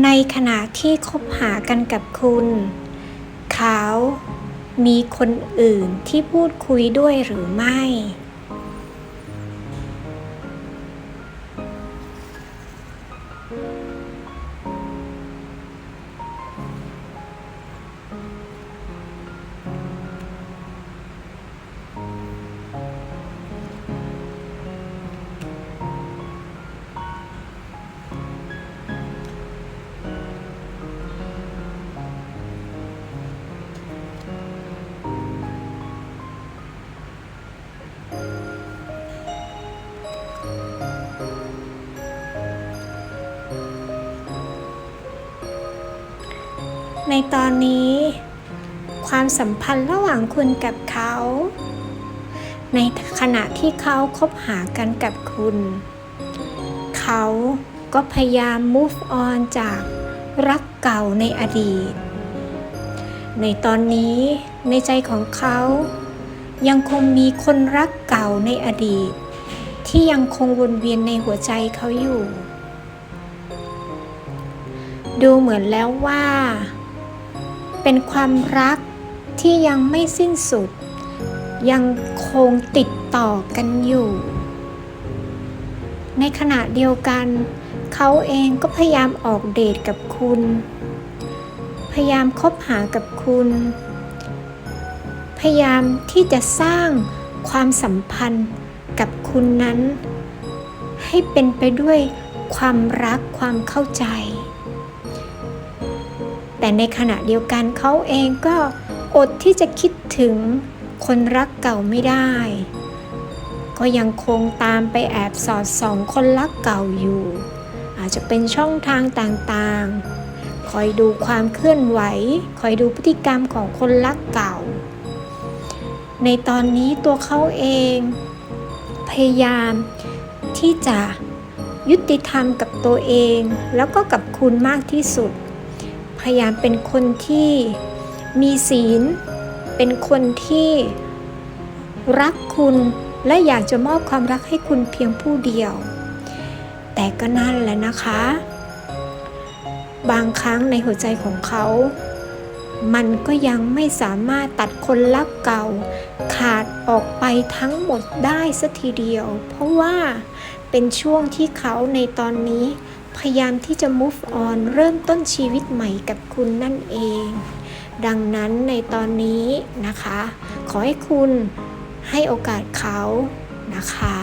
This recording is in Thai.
ในขณะที่คบหากันกับคุณ เขามีคนอื่นที่พูดคุยด้วยหรือไม่ ในตอนนี้ ความสัมพันธ์ระหว่างคุณกับเขา ในขณะที่เขาคบหากันกับคุณ เขาก็พยายาม move on จากรักเก่าในอดีต ในตอนนี้ในใจของเขา ยังคงมีคนรักเก่าในอดีต ที่ยังคงวนเวียนในหัวใจเขาอยู่ ดูเหมือนแล้วว่า เป็นความรักที่ยังไม่สิ้นสุด ยังคงติดต่อกันอยู่ ในขณะเดียวกัน เขาเองก็พยายามออกเดทกับคุณ พยายามคบหากับคุณ พยายามที่จะสร้างความสัมพันธ์กับคุณนั้น ให้เป็นไปด้วยความรักความเข้าใจ แต่ในขณะเดียวกันเขาเองก็อดที่จะคิดถึงคนรักเก่าไม่ได้ ก็ยังคงตามไปแอบสอดส่องคนรักเก่าอยู่ อาจจะเป็นช่องทางต่างๆ คอยดูความเคลื่อนไหว คอยดูพฤติกรรมของคนรักเก่า ในตอนนี้ตัวเขาเอง พยายามที่จะยุติธรรมกับตัวเอง แล้วก็กับคุณมากที่สุด พยายามเป็นคนที่มีศีล เป็นคนที่รักคุณและอยากจะมอบความรักให้คุณเพียงผู้เดียว แต่ก็นั่นแหละนะคะ บางครั้งในหัวใจของเขา มันก็ยังไม่สามารถตัดคนรักเก่า ขาดออกไปทั้งหมดได้สัทีเดียว เพราะว่าเป็นช่วงที่เขาในตอนนี้ พยายามที่จะ move on เริ่มต้นชีวิตใหม่กับคุณนั่นเอง ดังนั้นในตอนนี้นะคะ ขอให้คุณให้โอกาสเขานะคะ